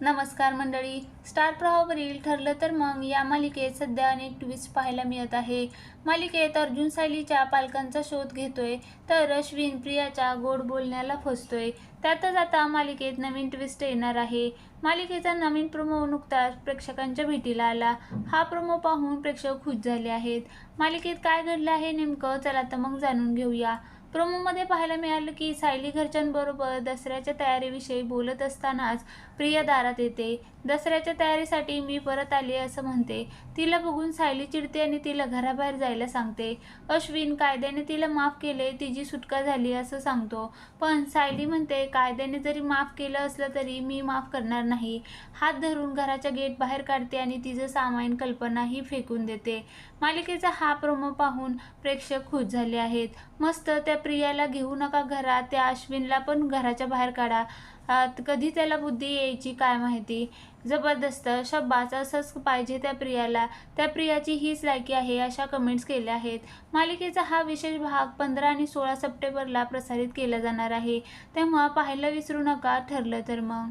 नमस्कार मंडळी. स्टार प्रवाहावरील ठरलं तर मग या मालिकेत सध्या अनेक ट्विस्ट पाहायला मिळत आहे. मालिकेत अर्जुन सायलीच्या पालकांचा शोध घेतोय तर अश्विन प्रियाच्या गोड बोलण्याला फसतोय. त्यातच आता मालिकेत नवीन ट्विस्ट येणार आहे. मालिकेचा नवीन प्रोमो नुकताच प्रेक्षकांच्या भेटीला आला. हा प्रोमो पाहून प्रेक्षक खुश झाले आहेत. मालिकेत काय घडलं आहे नेमकं चला तर मग जाणून घेऊया. प्रोमोमध्ये पाहायला मिळालं की सायली घरच्यांबरोबर दसऱ्याच्या तयारीविषयी बोलत असतानाच प्रिया दारात येते. दसऱ्याच्या तयारीसाठी मी परत आली असं म्हणते. तिला बघून सायली चिडते आणि तिला घराबाहेर जायला सांगते. अश्विन कायद्याने तिला माफ केले तिची सुटका झाली असं सांगतो. पण सायली म्हणते कायद्याने जरी माफ केलं असलं तरी मी माफ करणार नाही. हात धरून घराच्या गेट बाहेर काढते आणि तिचं सामायन कल्पनाही फेकून देते. मालिकेचा हा प्रोमो पाहून प्रेक्षक खुश झाले आहेत. मस्त त्या प्रियाला घेऊ नका घरात त्या अश्विनला पण घराच्या बाहेर काढा. कधी त्याला बुद्धी यायची काय माहिती? जबरदस्त शब्बाच असंच पाहिजे त्या प्रियाला. त्या प्रियाची हीच लायकी आहे अशा कमेंट्स केल्या आहेत. मालिकेचा हा विशेष भाग पंधरा आणि सोळा सप्टेंबरला प्रसारित केला जाणार आहे. तेव्हा पाहायला विसरू नका ठरलं तर मग.